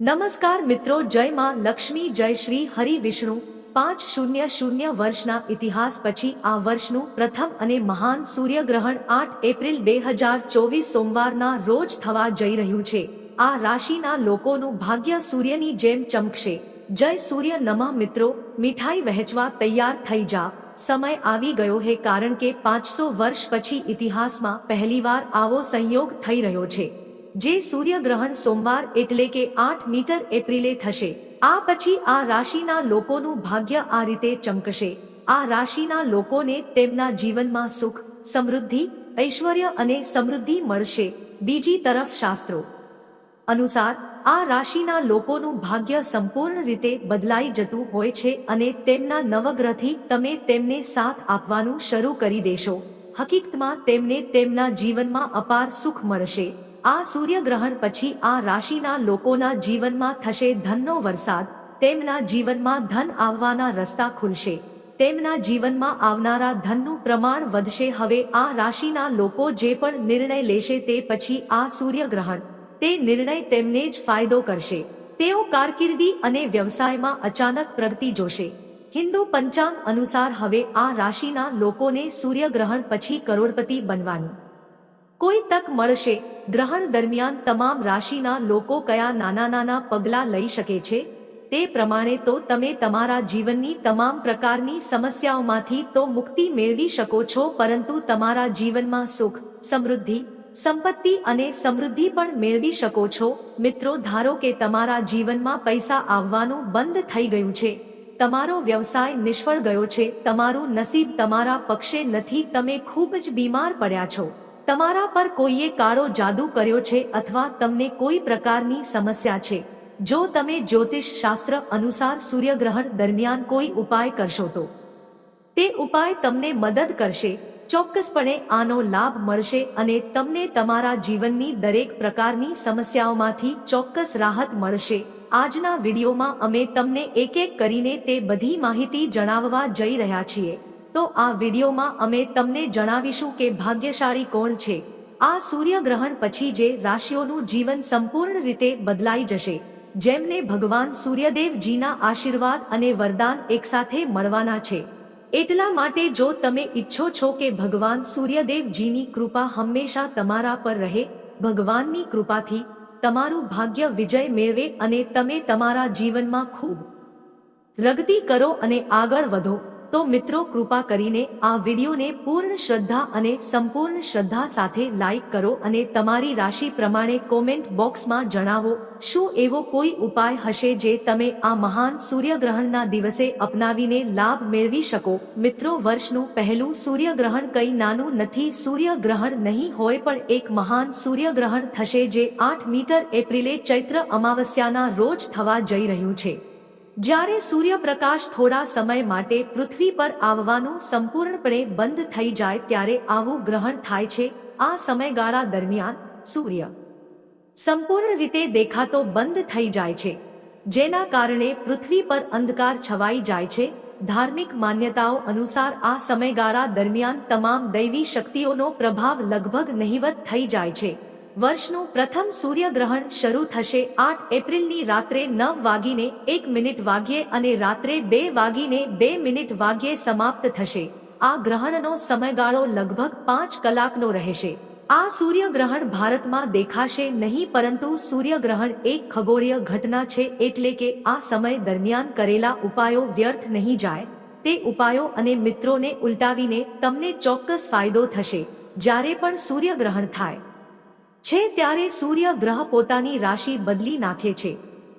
નમસ્કાર મિત્રો, જય માં લક્ષ્મી, જય શ્રી હરિ વિષ્ણુ. પાંચ શૂન્ય શૂન્ય વર્ષના ઇતિહાસ પછી આ વર્ષનું પ્રથમ અને મહાન સૂર્યગ્રહણ આઠ એપ્રિલ બે હજાર ચોવીસ સોમવારના રોજ થવા જઈ રહ્યું છે. આ રાશિના લોકોનું ભાગ્ય સૂર્યની જેમ ચમકશે. જય સૂર્ય નમઃ મિત્રો, મીઠાઈ વહેંચવા તૈયાર થઈ જા. સમય આવી ગયો હે કારણ કે પાંચસો વર્ષ પછી ઇતિહાસમાં પહેલીવાર આવો સંયોગ થઈ રહ્યો છે. જે સૂર્યગ્રહણ સોમવાર એટલે કે આઠ મીટર એપ્રિલે થશે. આ પછી આ રાશિના લોકોનું ભાગ્ય આ રીતે ચમકશે. આ રાશિના લોકોને તેમના જીવનમાં સુખ, સમૃદ્ધિ, ઐશ્વર્ય અને સમૃદ્ધિ મળશે. બીજી તરફ શાસ્ત્રો. અનુસાર, આ રાશિના લોકોનું ભાગ્ય સંપૂર્ણ રીતે બદલાઈ જતું હોય છે અને તેમના નવગ્રહથી તમે તેમને સાથ આપવાનું શરૂ કરી દેશો. હકીકતમાં તેમને તેમના જીવનમાં અપાર સુખ મળશે. આ સૂર્યગ્રહણ પછી આ રાશિના લોકોના જીવનમાં થશે ધનનો વરસાદ, તેમના જીવનમાં ધન આવવાના રસ્તા ખુલશે, તેમના જીવનમાં આવનારા ધનનું પ્રમાણ વધશે. હવે આ રાશિના લોકો જે પણ નિર્ણય લેશે તે પછી આ સૂર્યગ્રહણ, તે નિર્ણય તેમને જ ફાયદો કરશે. તેઓ કારકિર્દી અને વ્યવસાયમાં અચાનક પ્રગતિ જોશે. હિન્દુ પંચાંગ અનુસાર હવે આ રાશિના લોકોને સૂર્યગ્રહણ પછી કરોડપતિ બનવાની કોઈ તક મળશે? ગ્રહણ દરમિયાન તમામ રાશિના લોકો કયા નાના નાના પગલાં લઈ શકે છે? તે પ્રમાણે તો તમે તમારા જીવનની તમામ પ્રકારની સમસ્યાઓમાંથી તો મુક્તિ મેળવી શકો છો, પરંતુ તમારા જીવનમાં સુખ, સમૃદ્ધિ, સંપત્તિ અને સમૃદ્ધિ પણ મેળવી શકો છો. મિત્રો, ધારો કે તમારા જીવનમાં પૈસા આવવાનું બંધ થઈ ગયું છે. તમારો વ્યવસાય નિષ્ફળ ગયો છે. તમારું નસીબ તમારા પક્ષે નથી. તમે ખૂબ જ બીમાર પડ્યા છો. તમારા પર કોઈએ કાળો જાદુ કર્યો છે અથવા તમને કોઈ પ્રકારની સમસ્યા છે. જો તમે જ્યોતિષ શાસ્ત્ર અનુસાર સૂર્યગ્રહણ દરમિયાન કોઈ ઉપાય કરશો તો. તે ઉપાય તમને મદદ કરશે, ચોક્કસપણે આનો લાભ મળશે અને તમને તમારા જીવનની દરેક પ્રકારની સમસ્યાઓમાંથી ચોક્કસ રાહત મળશે. આજના વિડીયોમાં અમે તમને એક એક કરીને તે બધી માહિતી જણાવવા જઈ રહ્યા છીએ. તો આ વિડીયોમાં અમે તમને જણાવીશું કે ભાગ્યશાળી કોણ છે. આ સૂર્યગ્રહણ પછી જે રાશિઓનું જીવન સંપૂર્ણ રીતે બદલાઈ જશે, જેમને ભગવાન સૂર્યદેવજીના આશીર્વાદ અને વરદાન એકસાથે મળવાના છે. એટલા માટે જો તમે ઈચ્છો છો કે ભગવાન સૂર્યદેવજીની કૃપા હંમેશા તમારા પર રહે, ભગવાનની કૃપાથી તમારું ભાગ્ય વિજય મેળવે અને તમે તમારા જીવનમાં ખૂબ પ્રગતિ કરો અને આગળ વધો. તો મિત્રો કૃપા કરીને આ વિડીયોને પૂર્ણ શ્રદ્ધા અને સંપૂર્ણ શ્રદ્ધા સાથે લાઈક કરો અને તમારી રાશિ પ્રમાણે કોમેન્ટ બોક્સમાં જણાવો, શું એવો કોઈ ઉપાય હશે જે તમે આ મહાન સૂર્યગ્રહણના દિવસે અપનાવીને લાભ મેળવી શકો? મિત્રો વર્ષનું પહેલું સૂર્યગ્રહણ કઈ નાનું નથી, સૂર્યગ્રહણ નહીં હોય પણ એક મહાન સૂર્યગ્રહણ થશે જે આઠ મીટર એપ્રિલે ચૈત્ર અમાવસ્યાના રોજ થવા જઈ રહ્યું છે. જ્યારે સૂર્યપ્રકાશ થોડા સમય માટે પૃથ્વી પર આવવાનું સંપૂર્ણપણે બંધ થઈ જાય ત્યારે આવું ગ્રહણ થાય છે. આ સમયગાળા દરમિયાન સૂર્ય સંપૂર્ણ રીતે દેખાતો બંધ થઈ જાય છે. જેના કારણે પૃથ્વી પર અંધકાર છવાઈ જાય છે. ધાર્મિક માન્યતાઓ અનુસાર આ સમયગાળા દરમિયાન તમામ દૈવી શક્તિઓનો પ્રભાવ લગભગ નહિવત થઈ જાય છે. વર્ષનું પ્રથમ સૂર્યગ્રહણ શરૂ થશે આઠ એપ્રિલની રાત્રે નવ વાગીને એક મિનિટ વાગ્યે અને રાત્રે બે વાગીને બે મિનિટ વાગ્યે સમાપ્ત થશે. આ ગ્રહણનો સમયગાળો લગભગ પાંચ કલાકનો રહેશે. આ સૂર્યગ્રહણ ભારતમાં દેખાશે નહીં પરંતુ સૂર્યગ્રહણ એક ખગોળીય ઘટના છે એટલે કે આ સમય દરમિયાન કરેલા ઉપાયો વ્યર્થ નહીં જાય. તે ઉપાયો અને મિત્રોને ઉલટાવીને તમને ચોક્કસ ફાયદો થશે. જ્યારે પણ સૂર્યગ્રહણ થાય છે ત્યારે સૂર્ય ગ્રહ પોતાની રાશિ બદલી નાખે છે.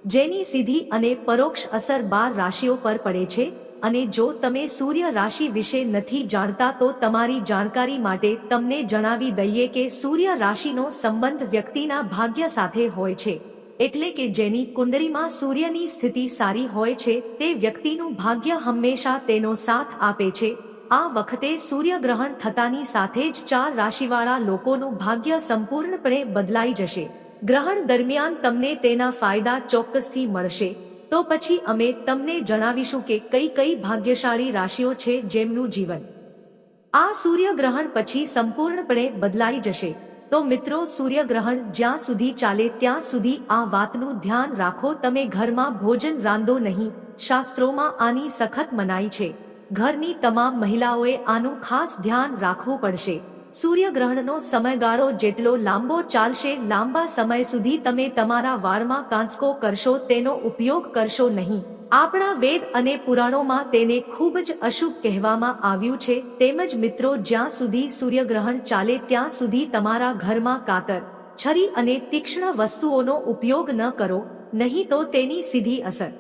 જેની સીધી અને પરોક્ષ અસર બાર રાશિઓ પર પડે છે અને જો તમે સૂર્ય રાશિ વિશે નથી જાણતા તો તમારી જાણકારી માટે તમને જણાવી દઈએ કે સૂર્ય રાશિનો સંબંધ વ્યક્તિના ભાગ્ય સાથે હોય છે. એટલે કે જેની કુંડળીમાં સૂર્યની સ્થિતિ સારી હોય છે તે વ્યક્તિનું ભાગ્ય હંમેશા તેનો સાથ આપે છે. આ વખતે સૂર્યગ્રહણ થતાની સાથે જ ચાર રાશિવાળા લોકોનું ભાગ્ય સંપૂર્ણપણે બદલાઈ જશે. ગ્રહણ દરમિયાન તમને તેના ફાયદા ચોક્કસથી મળશે. તો પછી અમે તમને જણાવીશું કે કઈ કઈ ભાગ્યશાળી રાશિઓ છે જેમનું જીવન. આ સૂર્યગ્રહણ પછી સંપૂર્ણપણે બદલાઈ જશે. તો મિત્રો, સૂર્યગ્રહણ જ્યાં સુધી ચાલે ત્યાં સુધી આ વાતનું ધ્યાન રાખો. તમે ઘરમાં ભોજન રાંધો નહીં. શાસ્ત્રોમાં આની સખત મનાઈ છે. ઘરની તમામ મહિલાઓએ આનું ખાસ ધ્યાન રાખવું પડશે. સૂર્યગ્રહણનો સમયગાળો જેટલો લાંબો ચાલશે, લાંબા સમય સુધી તમે તમારા વાળમાં કાંસકો કરશો, તેનો ઉપયોગ કરશો નહીં. આપણા વેદ અને પુરાણોમાં તેને ખૂબ જ અશુભ કહેવામાં આવ્યું છે. તેમજ મિત્રો, જ્યાં સુધી સૂર્યગ્રહણ ચાલે ત્યાં સુધી તમારા ઘરમાં કાતર, છરી અને તીક્ષ્ણ વસ્તુઓનો ઉપયોગ ન કરો, નહીં તો તેની સીધી અસર.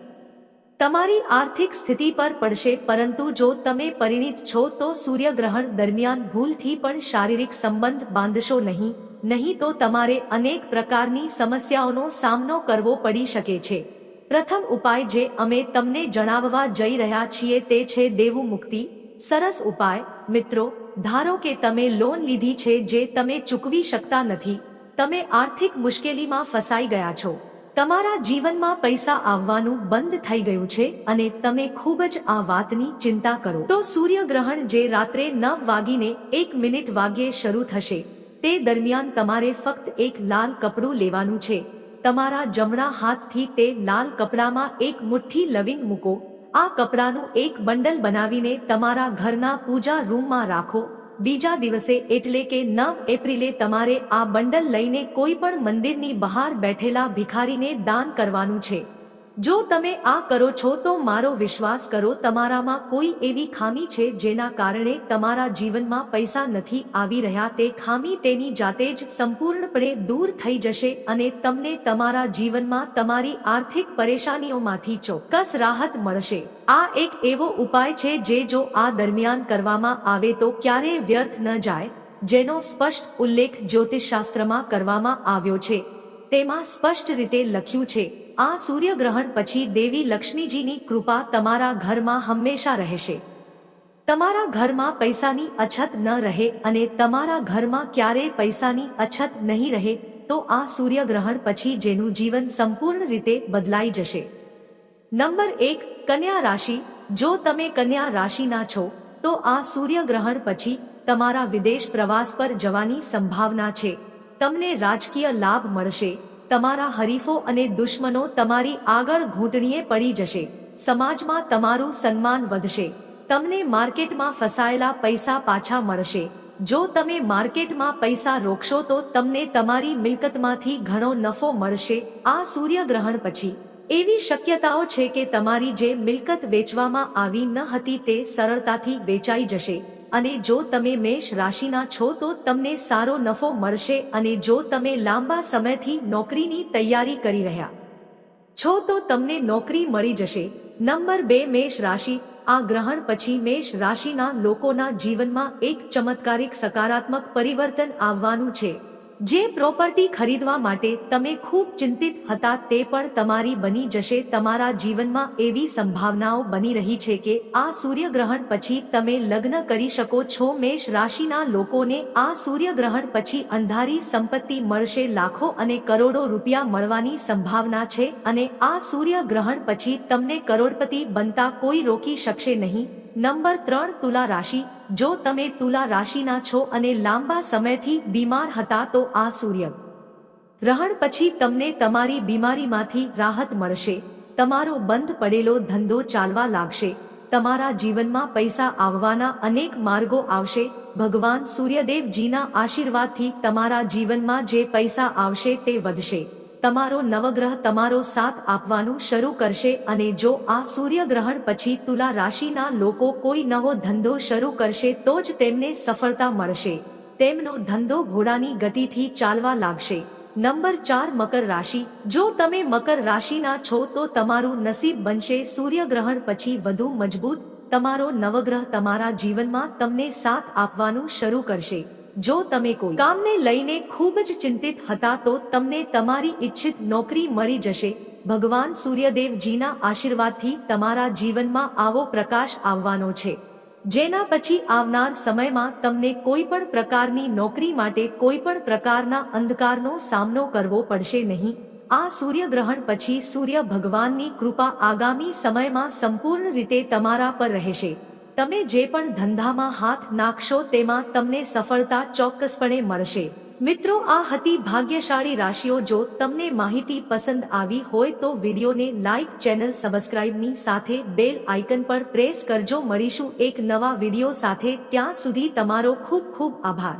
તમારી આર્થિક સ્થિતિ પર પડશે, પરંતુ જો તમે પરિણિત છો, તો સૂર્યગ્રહણ દરમિયાન ભૂલથી પણ શારીરિક સંબંધ બાંધશો નહીં નહીં તો તમારે અનેક પ્રકારની સમસ્યાઓનો સામનો કરવો પડી શકે છે. પ્રથમ ઉપાય જે અમે તમને જણાવવા જઈ રહ્યા છીએ તે છે દેવું મુક્તિ સરસ ઉપાય. મિત્રો, ધારો કે તમે લોન લીધી છે જે તમે ચૂકવી શકતા નથી. તમે આર્થિક મુશ્કેલીમાં ફસાઈ ગયા છો. તમારા જીવનમાં પૈસા આવવાનું બંધ થઈ ગયું છે અને તમે ખૂબ જ આ વાતની ચિંતા કરો. તો સૂર્યગ્રહણ જે રાત્રે નવ વાગીને એક મિનિટ વાગ્યે શરૂ થશે, તે દરમિયાન તમારે ફક્ત એક લાલ કપડું લેવાનું છે. તમારા જમણા હાથથી તે લાલ કપડામાં એક મુઠ્ઠી લવિંગ મૂકો. આ કપડાનું એક બંડલ બનાવીને તમારા ઘરના પૂજા રૂમમાં રાખો. બીજા દિવસે એટલે કે નવ એપ્રિલે તમારે આ બંડલ લઈને કોઈ પણ મંદિરની બહાર બેઠેલા ભિખારીને દાન કરવાનું છે. જો તમે આ કરો છો તો મારો વિશ્વાસ કરો, તમારામાં કોઈ એવી ખામી છે જેના કારણે તમારા જીવનમાં પૈસા નથી આવી રહ્યા, તે ખામી તેની જાતે જ સંપૂર્ણપણે દૂર થઈ જશે અને તમને તમારા જીવનમાં તમારી આર્થિક પરેશાનીઓમાંથી ચોક્કસ રાહત મળશે. આ એક એવો ઉપાય છે જે જો આ દરમિયાન કરવામાં આવે તો ક્યારેય વ્યર્થ ન જાય, જેનો સ્પષ્ટ ઉલ્લેખ જ્યોતિષશાસ્ત્રમાં કરવામાં આવ્યો છે. તેમાં સ્પષ્ટ રીતે લખ્યું છે આ સૂર્યગ્રહણ પછી દેવી લક્ષ્મીજીની કૃપા તમારા ઘરમાં હંમેશા રહેશે. તમારા ઘરમાં પૈસાની અછત ન રહે અને તમારા ઘરમાં ક્યારેય પૈસાની અછત નહીં રહે, તો આ સૂર્યગ્રહણ પછી જેનું જીવન સંપૂર્ણ રીતે બદલાઈ જશે. નંબર એક, કન્યા રાશિ. જો તમે કન્યા રાશિના છો, તો આ સૂર્યગ્રહણ પછી તમારા વિદેશ પ્રવાસ પર જવાની સંભાવના છે. તમને રાજકીય લાભ મળશે. તમારા હરીફો અને દુશ્મનો તમારી આગળ ઘૂંટણીએ પડી જશે. સમાજમાં તમારું સન્માન વધશે. તમને માર્કેટમાં ફસાયેલા પૈસા પાછા મળશે. જો તમે માર્કેટમાં પૈસા રોકશો તો તમને તમારી મિલકતમાંથી ઘણો નફો મળશે. આ સૂર્યગ્રહણ પછી. એવી શક્યતાઓ છે કે તમારી જે મિલકત વેચવામાં આવી ન હતી તે સરળતાથી વેચાઈ જશે. અને જો તમે મેષ રાશિના છો તો તમને સારો નફો મળશે અને જો તમે લાંબા સમયથી નોકરીની તૈયારી કરી રહ્યા છો તો તમને નોકરી મળી જશે. નંબર બે, મેષ રાશિ. આ ગ્રહણ પછી મેષ રાશિના લોકોના જીવનમાં એક ચમત્કારિક સકારાત્મક પરિવર્તન આવવાનું છે. જે પ્રોપર્ટી ખરીદવા માટે તમે ખૂબ ચિંતિત હતા તે પણ તમારી બની જશે. તમારા જીવનમાં એવી સંભાવનાઓ બની રહી છે કે આ સૂર્યગ્રહણ પછી તમે લગ્ન કરી શકો છો. મેષ રાશિના લોકોને આ સૂર્યગ્રહણ પછી અંધારી સંપત્તિ મળશે. લાખો અને કરોડો રૂપિયા મળવાની સંભાવના છે અને આ સૂર્યગ્રહણ પછી તમને કરોડપતિ બનતા કોઈ રોકી શકશે નહીં. નંબર ત્રણ તુલા રાશિ. જો તમે તુલા રાશિના છો અને લાંબા સમયથી બીમાર હતા તો આ સૂર્ય. ગ્રહણ પછી તમને તમારી બીમારીમાંથી રાહત મળશે. તમારો બંધ પડેલો ધંધો ચાલવા લાગશે. તમારા જીવનમાં પૈસા આવવાના અનેક માર્ગો આવશે. ભગવાન સૂર્યદેવજીના આશીર્વાદથી તમારા જીવનમાં જે પૈસા આવશે તે વધશે. તમારો નવગ્રહ તમારો સાથ આપવાનું શરૂ કરશે અને જો આ સૂર્યગ્રહણ પછી તુલા રાશિના લોકો કોઈ નવો ધંધો શરૂ કરશે તો જ તેમને સફળતા મળશે. તેમનો ધંધો ઘોડાની ગતિથી ચાલવા લાગશે. નંબર ચાર, મકર રાશિ. જો તમે મકર રાશિના છો તો તમારું નસીબ બનશે સૂર્યગ્રહણ પછી વધુ મજબૂત. તમારો નવગ્રહ તમારા જીવનમાં તમને સાથ આપવાનું શરૂ કરશે. જો તમે કોઈ કામને લઈને ખૂબ જ ચિંતિત હતા તો તમને તમારી ઈચ્છિત નોકરી મળી જશે. ભગવાન સૂર્યદેવજીના આશીર્વાદથી તમારા જીવનમાં આવો પ્રકાશ આવવાનો છે. જેના પછી આવનાર સમયમાં તમને કોઈ પણ પ્રકારની નોકરી માટે કોઈ પણ પ્રકારના અંધકારનો સામનો કરવો પડશે નહીં. આ સૂર્યગ્રહણ પછી સૂર્ય ભગવાનની કૃપા આગામી સમયમાં સંપૂર્ણ રીતે તમારા પર રહેશે. તમે જે પણ ધંધામાં હાથ નાખશો તેમાં તમને સફળતા ચોક્કસપણે મળશે. મિત્રો, આ હતી ભાગ્યશાળી રાશિઓ. જો તમને માહિતી પસંદ આવી હોય તો વિડીયોને લાઇક ચેનલ સબસ્ક્રાઇબની સાથે બેલ આઇકન પર પ્રેસ કરજો. મળીશું એક નવા વીડિયો સાથે. ત્યાં સુધી તમારો ખૂબ ખૂબ આભાર.